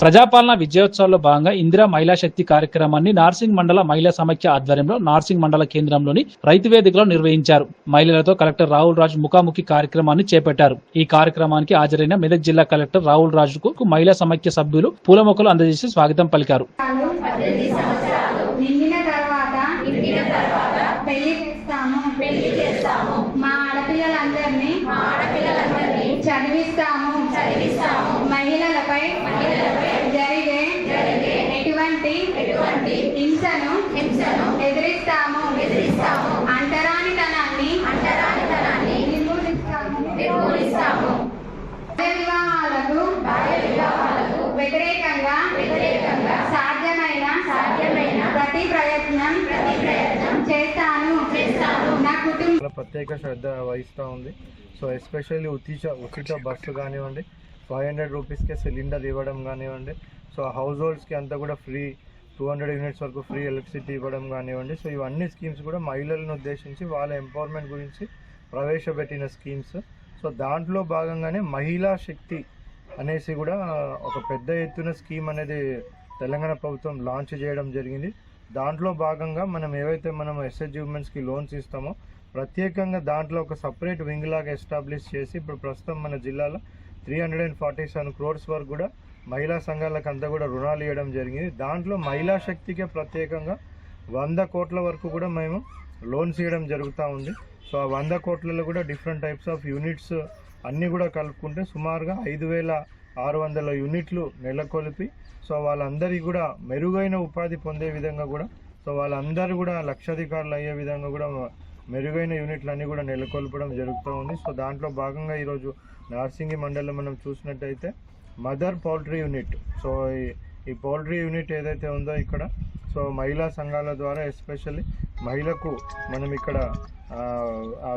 ప్రజాపాలన విజయోత్సవాల్లో భాగంగా ఇందిరా మహిళా శక్తి కార్యక్రమాన్ని నార్సింగ్ మండల మహిళా సమైక్య ఆధ్వర్యంలో నార్సింగ్ మండల కేంద్రంలోని రైతు వేదికలో నిర్వహించారు. మహిళలతో కలెక్టర్ రాహుల్ రాజు ముఖాముఖి కార్యక్రమాన్ని చేపట్టారు. ఈ కార్యక్రమానికి హాజరైన మెదక్ జిల్లా కలెక్టర్ రాహుల్ రాజుకు మహిళా సమైక్య సభ్యులు పూల మొక్కలు అందజేసి స్వాగతం పలికారు. నిండిన తర్వాత నిండిన తర్వాత పెళ్ళి చేస్తాము పెళ్ళి చేస్తాము. మా ఆడపిల్లలందరినీ మా ఆడపిల్లలందరినీ చదివిస్తాము. చదివిస్తాము. మహిళలపై మహిళలపై ఎటువంటి ఎటువంటి హింసను హింసను ఎదిరిస్తాము. ఎదిరిస్తాము. అంటరానితనాన్ని అంటరానితనాన్ని నిర్మూలిస్తాము. వివాహాలకు బాల్య వివాహాలకు వ్యతిరేకంగా వ్యతిరేకంగా సాధ్యమైన సాధ్యమైన ప్రతి ప్రయత్నం ప్రతి ప్రయత్నం చేస్తాను. చేస్తాను. నా కుటుంబ ప్రత్యేక శ్రద్ధ వహిస్తూ ఉంది. సో ఎస్పెషల్లీ ఉచిత ఉచిత బస్సు కానివ్వండి ఫైవ్ హండ్రెడ్ రూపీస్కే సిలిండర్ ఇవ్వడం కానివ్వండి సో హౌస్ హోల్డ్స్కి అంతా కూడా ఫ్రీ టూ హండ్రెడ్ యూనిట్స్ వరకు ఫ్రీ ఎలక్ట్రిసిటీ ఇవ్వడం కానివ్వండి. సో ఇవన్నీ స్కీమ్స్ కూడా మహిళలను ఉద్దేశించి వాళ్ళ ఎంపవర్మెంట్ గురించి ప్రవేశపెట్టిన స్కీమ్స్ సో దాంట్లో భాగంగానే మహిళా శక్తి అనేసి కూడా ఒక పెద్ద ఎత్తున స్కీమ్ అనేది తెలంగాణ ప్రభుత్వం లాంచ్ చేయడం జరిగింది. దాంట్లో భాగంగా మనం ఏవైతే మనం ఎస్హెచ్ ఉమెన్స్కి లోన్స్ ఇస్తామో ప్రత్యేకంగా దాంట్లో ఒక సపరేట్ వింగ్ లాగా ఎస్టాబ్లిష్ చేసి ఇప్పుడు ప్రస్తుతం మన జిల్లాలో three hundred and forty seven crores వరకు కూడా మహిళా సంఘాలకు అంతా కూడా రుణాలు ఇవ్వడం జరిగింది. దాంట్లో మహిళా శక్తికే ప్రత్యేకంగా వంద కోట్ల వరకు కూడా మేము లోన్స్ ఇవ్వడం జరుగుతూ ఉంది. సో ఆ వంద కోట్లలో కూడా డిఫరెంట్ టైప్స్ ఆఫ్ యూనిట్స్ అన్నీ కూడా కలుపుకుంటే సుమారుగా ఐదు వేల ఆరు వందల యూనిట్లు నెలకొల్పి సో వాళ్ళందరికీ కూడా మెరుగైన ఉపాధి పొందే విధంగా కూడా సో వాళ్ళందరూ కూడా లక్షాధికారులు అయ్యే విధంగా కూడా మెరుగైన యూనిట్లు అన్నీ కూడా నెలకొల్పడం జరుగుతూ ఉంది. సో దాంట్లో భాగంగా ఈరోజు నార్సింగి మండలం మనం చూసినట్టయితే మదర్ పౌల్ట్రీ యూనిట్. సో ఈ- ఈ పౌల్ట్రీ యూనిట్ ఏదైతే ఉందో ఇక్కడ సో మహిళా సంఘాల ద్వారా ఎస్పెషల్లీ మహిళకు మనం ఇక్కడ ఆ,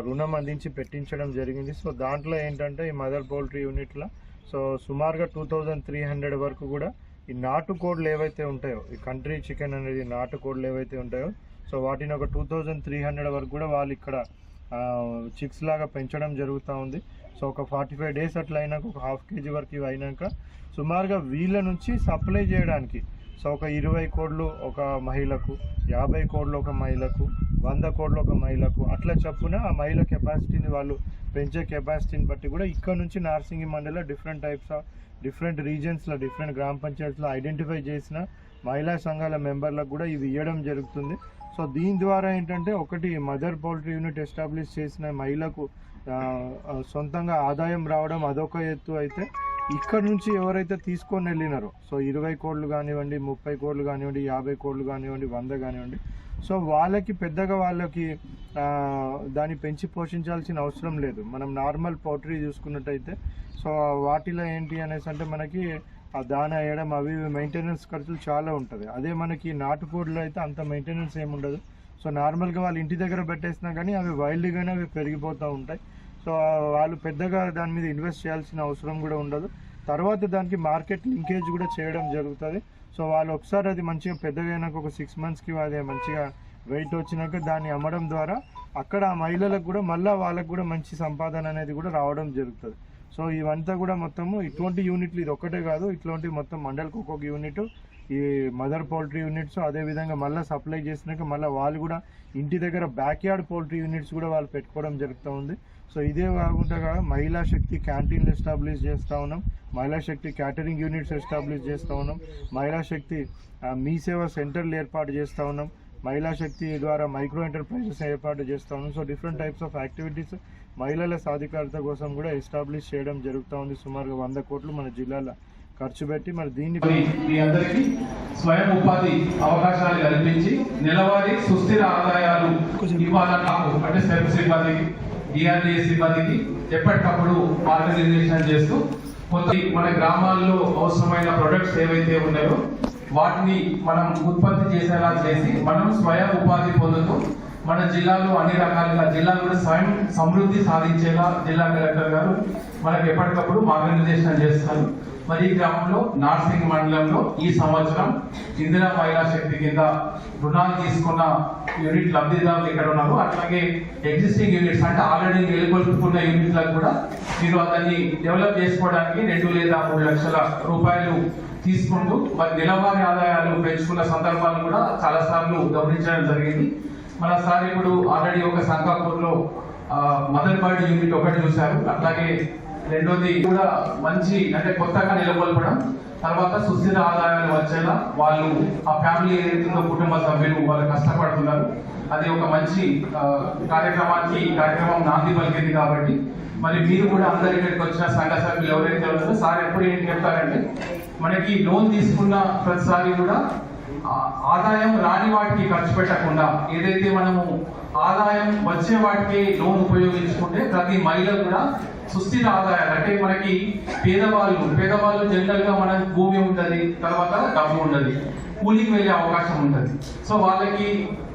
రుణం అందించి పెట్టించడం జరిగింది. సో దాంట్లో ఏంటంటే ఈ మదర్ పౌల్ట్రీ యూనిట్లో సో సుమారుగా టూ థౌజండ్ త్రీ హండ్రెడ్ వరకు కూడా ఈ నాటు కోడ్లు ఏవైతే ఉంటాయో ఈ కంట్రీ చికెన్ అనేది నాటు కోడ్లు ఏవైతే ఉంటాయో సో వాటిని ఒక టూ థౌజండ్ త్రీ హండ్రెడ్ వరకు కూడా వాళ్ళు ఇక్కడ చిక్స్ లాగా పెంచడం జరుగుతూ ఉంది. సో ఒక ఫార్టీ ఫైవ్ డేస్ అట్లా అయినాక ఒక హాఫ్ కేజీ వరకు ఇవి అయినాక సుమారుగా వీళ్ళ నుంచి సప్లై చేయడానికి సో ఒక ఇరవై కోడ్లు ఒక మహిళకు యాభై కోడ్లు ఒక మహిళకు వంద కోడ్లు ఒక మహిళకు అట్లా చప్పున ఆ మహిళ కెపాసిటీని వాళ్ళు పెంచే కెపాసిటీని బట్టి కూడా ఇక్కడ నుంచి నార్సింగి మండలిలో డిఫరెంట్ టైప్స్ ఆఫ్ డిఫరెంట్ రీజన్స్లో డిఫరెంట్ గ్రామ పంచాయతీలో ఐడెంటిఫై చేసిన మహిళా సంఘాల మెంబర్లకు కూడా ఇవి ఇవ్వడం జరుగుతుంది. సో దీని ద్వారా ఏంటంటే ఒకటి మదర్ పౌల్ట్రీ యూనిట్ ఎస్టాబ్లిష్ చేసిన మహిళకు సొంతంగా ఆదాయం రావడం అదొక ఎత్తు అయితే ఇక్కడ నుంచి ఎవరైతే తీసుకొని వెళ్ళినారో సో ఇరవై కోట్లు కానివ్వండి ముప్పై కోట్లు కానివ్వండి యాభై కోట్లు కానివ్వండి వంద కానివ్వండి సో వాళ్ళకి పెద్దగా వాళ్ళకి దాన్ని పెంచి పోషించాల్సిన అవసరం లేదు. మనం నార్మల్ పౌల్ట్రీ చూసుకున్నట్టయితే సో వాటిలో ఏంటి అనేసి అంటే మనకి ఆ దాన వేయడం అవి మెయింటెనెన్స్ ఖర్చులు చాలా ఉంటుంది. అదే మనకి నాటుకోడిలో అయితే అంత మెయింటెనెన్స్ ఏమి ఉండదు. సో నార్మల్గా వాళ్ళు ఇంటి దగ్గర పెట్టేసినా కానీ అవి వైల్డ్గానే అవి పెరిగిపోతూ ఉంటాయి. సో వాళ్ళు పెద్దగా దాని మీద ఇన్వెస్ట్ చేయాల్సిన అవసరం కూడా ఉండదు. తర్వాత దానికి మార్కెట్ లింకేజ్ కూడా చేయడం జరుగుతుంది. సో వాళ్ళు ఒకసారి అది మంచిగా పెద్దగా అయినాక ఒక సిక్స్ మంత్స్కి అది మంచిగా వెయిట్ వచ్చినాక దాన్ని అమ్మడం ద్వారా అక్కడ ఆ మహిళలకు కూడా మళ్ళీ వాళ్ళకు కూడా మంచి సంపాదన అనేది కూడా రావడం జరుగుతుంది. సో ఇవంతా కూడా మొత్తము ఇటువంటి యూనిట్లు ఇది ఒక్కటే కాదు ఇట్లాంటి మొత్తం మండలికి ఒక్కొక్క యూనిట్ ఈ మదర్ పౌల్ట్రీ యూనిట్స్ అదేవిధంగా మళ్ళీ సప్లై చేసినాక మళ్ళీ వాళ్ళు కూడా ఇంటి దగ్గర బ్యాక్ యార్డ్ పౌల్ట్రీ యూనిట్స్ కూడా వాళ్ళు పెట్టుకోవడం జరుగుతూ ఉంది. సో ఇదే కాకుండా మహిళా శక్తి క్యాంటీన్లు ఎస్టాబ్లిష్ చేస్తూ ఉన్నాం మహిళా శక్తి క్యాటరింగ్ యూనిట్స్ ఎస్టాబ్లిష్ చేస్తూ ఉన్నాం మహిళా శక్తి మీ సేవ సెంటర్లు ఏర్పాటు చేస్తూ ఉన్నాం. మహిళా శక్తి ద్వారా మైక్రో ఎంటర్ప్రైజెస్ ఏర్పాటు చేస్తాము so different types of activities మహిళల సాధికారత కోసం కూడా ఎస్టాబ్లిష్ చేయడం జరుగుతూ ఉంది సుమారుగా వంద కోట్లు మన జిల్లాలో ఖర్చు పెట్టి మరి దీన్ని మీ అందరికీ స్వయం ఉపాధి అవకాశాలు కల్పించి నెలవారీ సుస్థిర ఆదాయాలు ఇవ్వాలని నాకు? అంటే స్వయం సిబ్బందికి డిఆర్డీ సిబ్బందికి ఎప్పటికప్పుడు మార్గనిర్దేశం చేస్తూ కొంత మన గ్రామాల్లో అవసరమైన ప్రొడక్ట్స్ ఏవైతే ఉన్నాయో వాటిని మనం ఉత్పత్తి చేసేలా చేసి మనం స్వయం ఉపాధి పొందుతూ మన జిల్లాలో అన్ని రకాలుగా జిల్లా కూడా స్వయం సమృద్ధి సాధించేలా జిల్లా కలెక్టర్ గారు మనకు ఎప్పటికప్పుడు మార్గనిర్దేశం చేస్తారు. మరి ఈ గ్రామంలో నార్సింగ్ మండలంలో ఈ సంవత్సరం ఇందిరా మహిళా శక్తి కింద రుణాలు తీసుకున్న యూనిట్ లబ్ధిదారులు ఇక్కడ ఉన్నారు. అట్లాగే ఎగ్జిస్టింగ్ యూనిట్స్ అంటే ఆల్రెడీ నెలకొల్పుకున్న యూనిట్లకు కూడా మీరు అతన్ని డెవలప్ చేసుకోవడానికి రెండు లేదా మూడు లక్షల రూపాయలు తీసుకుంటూ మరి నెలవారీ ఆదాయాలు పెంచుకున్న సందర్భాలు కూడా చాలా సార్లు గమనించడం జరిగింది. మన సార్ ఇప్పుడు ఆల్రెడీ ఒక సంకాపూర్లో మదర్ బర్డ్ యూనిట్ ఒకటి చూశారు. అట్లాగే రెండోది కూడా మంచి అంటే కొత్తగా నెలకొల్పడం తర్వాత సుస్థిర ఆదాయాలు వచ్చేలా వాళ్ళు ఆ ఫ్యామిలీ ఏదైతుందో కుటుంబ సభ్యులు వాళ్ళు కష్టపడుతున్నారు. అది ఒక మంచి కార్యక్రమానికి కార్యక్రమం నాంది పలికింది కాబట్టి మరి మీరు కూడా అందరి ఇక్కడికి వచ్చిన సంఘ సభ్యులు ఎవరైతే ఉన్నారో సార్ ఎప్పుడు ఏం చెప్తారంటే మనకి లోన్ తీసుకున్న ప్రతిసారి కూడా ఆదాయం రాని వాటికి ఖర్చు పెట్టకుండా ఏదైతే మనము ఆదాయం వచ్చే వాటికి లోన్ ఉపయోగించుకుంటే ప్రతి మహిళ కూడా సుస్థిర ఆదాయాలు అంటే మనకి పేదవాళ్ళు పేదవాళ్ళు జనరల్గా మనకి భూమి ఉంటుంది తర్వాత డబ్బు ఉండదు కూలికి వెళ్ళే అవకాశం ఉంటుంది సో వాళ్ళకి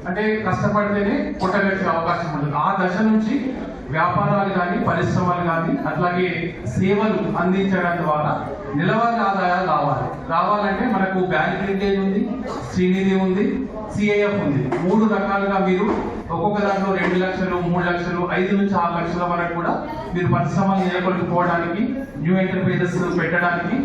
అంటే కష్టపడితేనే పుట్టగట్టే అవకాశం ఉంటుంది ఆ దశ నుంచి వ్యాపారాలు కానీ పరిశ్రమలు కానీ అట్లాగే సేవలు అందించడం ద్వారా నిలవరి ఆదాయాలు రావాలి. రావాలంటే మనకు బ్యాంక్ లింకేజ్ ఉంది శ్రీనిధి ఉంది సిఐఎఫ్ ఉంది. మూడు రకాలుగా మీరు ఒక్కొక్క దాంట్లో రెండు లక్షలు మూడు లక్షలు ఐదు నుంచి ఆరు లక్షల వరకు కూడా మీరు పరిశ్రమలు నెలకొల్పుకోవడానికి న్యూ ఎంటర్ప్రైజెస్ పెట్టడానికి